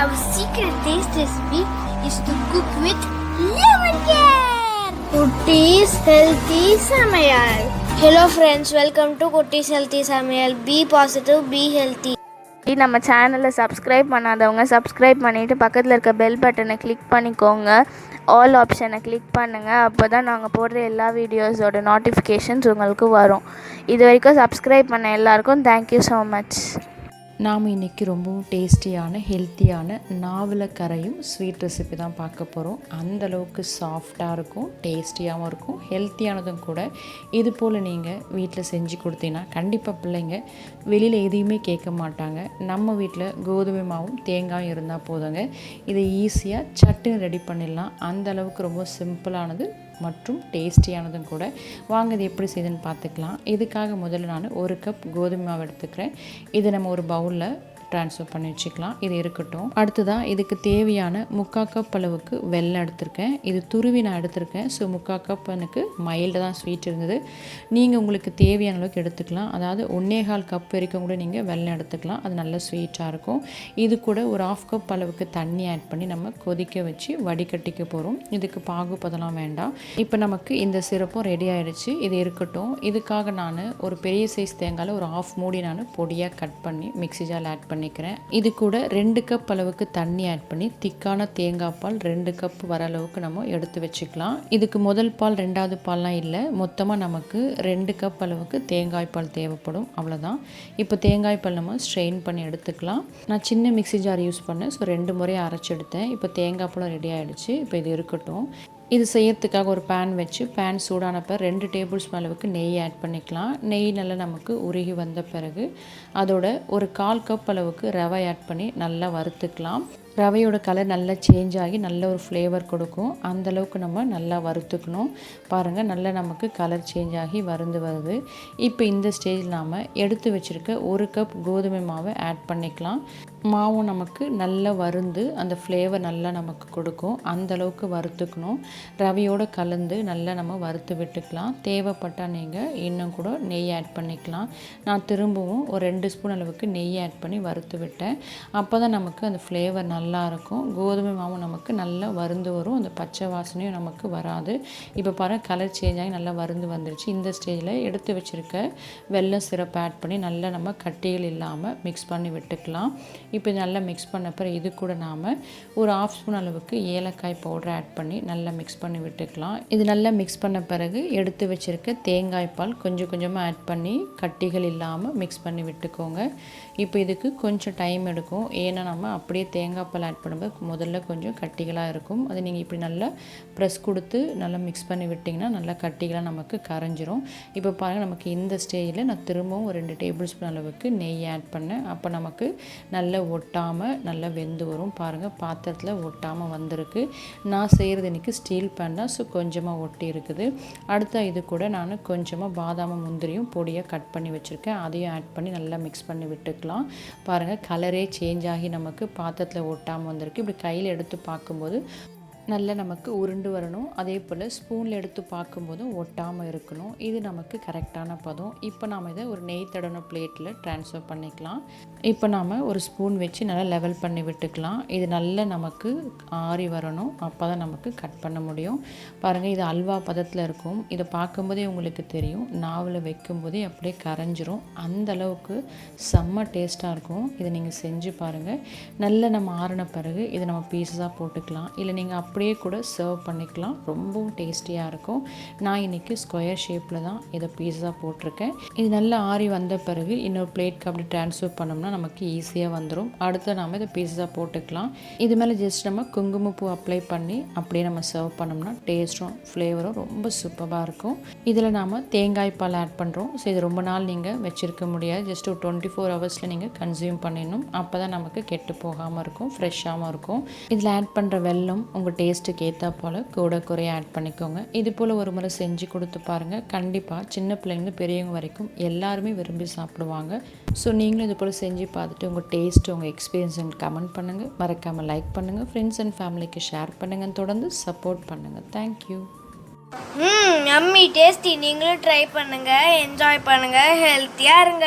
Our secret taste recipe is to cook with lemon care. Kutti's Healthy Samayal. Hello friends welcome to Kutti's healthy Samayal B positive B healthy நம்ம சேனலை subscribe பண்ணாதவங்க subscribe பண்ணிவிட்டு பக்கத்தில் இருக்க bell பட்டனை click பண்ணிக்கோங்க. All ஆப்ஷனை click பண்ணுங்கள் அப்போ தான் நாங்கள் போடுற எல்லா வீடியோஸோட நோட்டிஃபிகேஷன்ஸ் உங்களுக்கு வரும். இது வரைக்கும் சப்ஸ்கிரைப் பண்ண எல்லாருக்கும் தேங்க்யூ ஸோ மச் நாம் இன்றைக்கி ரொம்பவும் டேஸ்டியான ஹெல்த்தியான நாவலக்கரையும் ஸ்வீட் ரெசிபி தான் பார்க்க போகிறோம் அந்தளவுக்கு சாஃப்டாக இருக்கும் டேஸ்டியாகவும் இருக்கும் ஹெல்த்தியானதும் கூட. இது போல் நீங்கள் வீட்டில் செஞ்சு கொடுத்தீங்கன்னா கண்டிப்பாக பிள்ளைங்க வெளியில் எதையுமே கேட்க மாட்டாங்க. நம்ம வீட்டில் கோதுமை மாவும் தேங்காயும் இருந்தால் போதுங்க. இதை ஈஸியாக சட்டுன்னு ரெடி பண்ணிடலாம். அந்தளவுக்கு ரொம்ப சிம்பிளானது மற்றும் டேஸ்டியானதும் கூட. வாங்க இது எப்படி செய்யுதுன்னு பார்த்துக்கலாம். இதுக்காக முதல்ல நான் ஒரு கப் கோதுமை மாவு எடுத்துக்கிறேன். இதை நம்ம ஒரு பவுலில் ட்ரான்ஸ்ஃபர் பண்ணி வச்சுக்கலாம். இது இருக்கட்டும். அடுத்ததாக இதுக்கு தேவையான முக்கா கப் அளவுக்கு வெள்ளம் எடுத்திருக்கேன். இது துருவி நான் எடுத்திருக்கேன். ஸோ முக்கா கப் எனக்கு மைல்டு தான் ஸ்வீட் இருந்தது. நீங்கள் உங்களுக்கு தேவையான அளவுக்கு எடுத்துக்கலாம். அதாவது ஒன்னே கால் கப் வரைக்கும் கூட நீங்கள் வெள்ளம் எடுத்துக்கலாம். அது நல்ல ஸ்வீட்டாக இருக்கும். இது கூட ஒரு ஆஃப் கப் அளவுக்கு தண்ணி ஆட் பண்ணி நம்ம கொதிக்க வச்சு வடிகட்டிக்க போகிறோம் இதுக்கு பாகுபதெல்லாம் வேண்டாம். இப்போ நமக்கு இந்த சிறப்பும் ரெடி ஆகிடுச்சு இது இருக்கட்டும். இதுக்காக நான் ஒரு பெரிய சைஸ் தேங்காயில் ஒரு ஆஃப் மூடி நான் பொடியாக கட் பண்ணி மிக்ஸி ஜாரில் ஆட் பண்ணி பண்ணிக்கிறேன். இது கூட ரெண்டு கப் அளவுக்கு தண்ணி ஆட் பண்ணி திக்கான தேங்காய் பால் ரெண்டு கப் வர அளவுக்கு நம்ம எடுத்து வச்சுக்கலாம். இதுக்கு முதல் பால் ரெண்டாவது பால்லாம் இல்லை. மொத்தமாக நமக்கு ரெண்டு கப் அளவுக்கு தேங்காய் பால் தேவைப்படும். அவ்வளோதான் இப்போ தேங்காய் பால் நம்ம ஸ்ட்ரெயின் பண்ணி எடுத்துக்கலாம். நான் சின்ன மிக்ஸி ஜார் யூஸ் பண்ணேன். ஸோ ரெண்டு முறை அரைச்சி எடுத்தேன். இப்போ தேங்காய் பழம் ரெடி ஆகிடுச்சு இப்போ இது இருக்கட்டும். இது செய்யறதுக்காக ஒரு பேன் வச்சு பேன் சூடானப்போ ரெண்டு டேபிள் ஸ்பூன் அளவுக்கு நெய் ஆட் பண்ணிக்கலாம். நெய் நல்லா நமக்கு உருகி வந்த பிறகு அதோட ஒரு கால் கப் அளவுக்கு ரவை ஆட் பண்ணி நல்லா வறுத்துக்கலாம். ரவையோட கலர் நல்லா சேஞ்ச் ஆகி நல்ல ஒரு ஃப்ளேவர் கொடுக்கும். அந்த அளவுக்கு நம்ம நல்லா வறுத்துக்கணும். பாருங்கள் நல்லா நமக்கு கலர் சேஞ்ச் ஆகி வருந்து வருது. இப்போ இந்த ஸ்டேஜில் நாம் எடுத்து வச்சுருக்க ஒரு கப் கோதுமை மாவை ஆட் பண்ணிக்கலாம். மாவும் நமக்கு நல்லா வருந்து அந்த ஃப்ளேவர் நல்லா நமக்கு கொடுக்கும். அந்த அளவுக்கு வறுத்துக்கணும். ரவையோடு கலந்து நல்லா நம்ம வறுத்து விட்டுக்கலாம். தேவைப்பட்டால் நீங்கள் இன்னும் கூட நெய் ஆட் பண்ணிக்கலாம். நான் திரும்பவும் ஒரு ரெண்டு ஸ்பூன் அளவுக்கு நெய் ஆட் பண்ணி வறுத்து விட்டேன். அப்போ தான் நமக்கு அந்த ஃப்ளேவர் நல்லா நல்லாயிருக்கும். கோதுமை மாவும் நமக்கு நல்லா வருந்து வரும். அந்த பச்சை வாசனையும் நமக்கு வராது. இப்போ பாருங்கள் கலர் சேஞ்ச் ஆகி நல்லா வருந்து வந்துருச்சு. இந்த ஸ்டேஜில் எடுத்து வச்சுருக்க வெல்லம் சிரப் ஆட் பண்ணி நல்லா நம்ம கட்டிகள் இல்லாமல் மிக்ஸ் பண்ணி விட்டுக்கலாம். இப்போ நல்லா மிக்ஸ் பண்ண பிறகு இது கூட நாம் ஒரு ஆஃப் ஸ்பூன் அளவுக்கு ஏலக்காய் பவுடர் ஆட் பண்ணி நல்லா மிக்ஸ் பண்ணி விட்டுக்கலாம். இது நல்லா மிக்ஸ் பண்ண பிறகு எடுத்து வச்சுருக்க தேங்காய் பால் கொஞ்சம் கொஞ்சமாக ஆட் பண்ணி கட்டிகள் இல்லாமல் மிக்ஸ் பண்ணி விட்டுக்கோங்க. இப்போ இதுக்கு கொஞ்சம் டைம் எடுக்கும். ஏன்னா நம்ம அப்படியே தேங்காய் பால் ஆட் பண்ணும்போது முதல்ல கொஞ்சம் கட்டிகளாக இருக்கும். அது நீங்கள் இப்படி நல்லா ப்ரெஸ் கொடுத்து நல்லா மிக்ஸ் பண்ணி விட்டிங்கன்னா நல்லா கட்டிகளாக நமக்கு கரைஞ்சிரும். இப்போ பாருங்கள் நமக்கு இந்த ஸ்டேஜில் நான் திரும்பவும் ஒரு ரெண்டு டேபிள் ஸ்பூன் அளவுக்கு நெய் ஆட் பண்ணேன். அப்போ நமக்கு நல்லா ஒட்டாமல் நல்லா வெந்து வரும். பாருங்கள் பாத்திரத்தில் ஒட்டாமல் வந்திருக்கு. நான் செய்கிறது இன்றைக்கி ஸ்டீல் பேன் தான். ஸோ கொஞ்சமாக ஒட்டி இருக்குது. அடுத்த இது கூட நான் கொஞ்சமாக பாதாமும் முந்திரியும் பொடியாக கட் பண்ணி வச்சுருக்கேன். அதையும் ஆட் பண்ணி நல்லா மிக்ஸ் பண்ணி விட்டுக்கலாம். பாருங்கள் கலரே சேஞ்ச் ஆகி நமக்கு பாத்திரத்தில் ஒட்டாமல் வந்திருக்கு. இப்படி கையில் எடுத்து பார்க்கும்போது நல்லா நமக்கு உருண்டு வரணும். அதே போல் ஸ்பூனில் எடுத்து பார்க்கும்போதும் ஒட்டாமல் இருக்கணும். இது நமக்கு கரெக்டான பதம். இப்போ நாம் இதை ஒரு நெய் தடன பிளேட்டில் ட்ரான்ஸ்ஃபர் பண்ணிக்கலாம். இப்போ நாம் ஒரு ஸ்பூன் வச்சு நல்லா லெவல் பண்ணி விட்டுக்கலாம். இது நல்லா நமக்கு ஆறி வரணும். அப்போ தான் நமக்கு கட் பண்ண முடியும். பாருங்கள் இது அல்வா பதத்தில் இருக்கும். இதை பார்க்கும்போதே உங்களுக்கு தெரியும். நாவில் வைக்கும்போதே அப்படியே கரைஞ்சிரும். அந்த அளவுக்கு செம்ம டேஸ்ட்டாக இருக்கும். இதை நீங்கள் செஞ்சு பாருங்கள் நல்லா நம்ம ஆறின பிறகு இதை நம்ம பீஸஸாக போட்டுக்கலாம். இல்லை நீங்கள் அப்படியே கூட சர்வ் பண்ணிக்கலாம். ரொம்பவும் டேஸ்டியாக இருக்கும். நான் இன்றைக்கி ஸ்கொயர் ஷேப்பில் தான் இதை பீஸாக போட்டிருக்கேன். இது நல்லா ஆறி வந்த பிறகு இன்னொரு பிளேட்க்கு அப்படி ட்ரான்ஸ்ஃபர் பண்ணோம்னா நமக்கு ஈஸியாக வந்துடும் அடுத்து நாம் இதை பீஸாக போட்டுக்கலாம். இது மேலே ஜஸ்ட் நம்ம குங்குமப்பூ அப்ளை பண்ணி அப்படியே நம்ம சர்வ் பண்ணோம்னா டேஸ்ட்டும் ஃப்ளேவரும் ரொம்ப சூப்பராக இருக்கும். இதில் நாம் தேங்காய் பால் ஆட் பண்ணுறோம் ஸோ இது ரொம்ப நாள் நீங்கள் வச்சுருக்க முடியாது. ஜஸ்ட் ஒரு டுவெண்ட்டி ஃபோர் ஹவர்ஸில் நீங்கள் கன்சியூம் பண்ணிடணும். அப்போ தான் நமக்கு கெட்டு போகாமல் இருக்கும் ஃப்ரெஷ்ஷாகவும் இருக்கும். இதில் ஆட் பண்ணுற வெல்லம் உங்கள் டேஸ்ட்டுக்கு ஏற்றா போல் கூட குறைய ஆட் பண்ணிக்கோங்க. இது போல் ஒரு முறை செஞ்சு கொடுத்து பாருங்கள் கண்டிப்பாக சின்ன பிள்ளைங்க பெரியவங்க வரைக்கும் எல்லாருமே விரும்பி சாப்பிடுவாங்க. ஸோ நீங்களும் இது போல் செஞ்சு பார்த்துட்டு உங்கள் டேஸ்ட் உங்கள் எக்ஸ்பீரியன்ஸ் கமெண்ட் பண்ணுங்கள் மறக்காமல் லைக் பண்ணுங்கள் ஃப்ரெண்ட்ஸ் அண்ட் ஃபேமிலிக்கு ஷேர் பண்ணுங்கள் தொடர்ந்து சப்போர்ட் பண்ணுங்கள் தேங்க்யூ ம் அம்மி டேஸ்டி நீங்களும் ட்ரை பண்ணுங்கள் என்ஜாய் பண்ணுங்கள் ஹெல்த்தியாக இருங்க.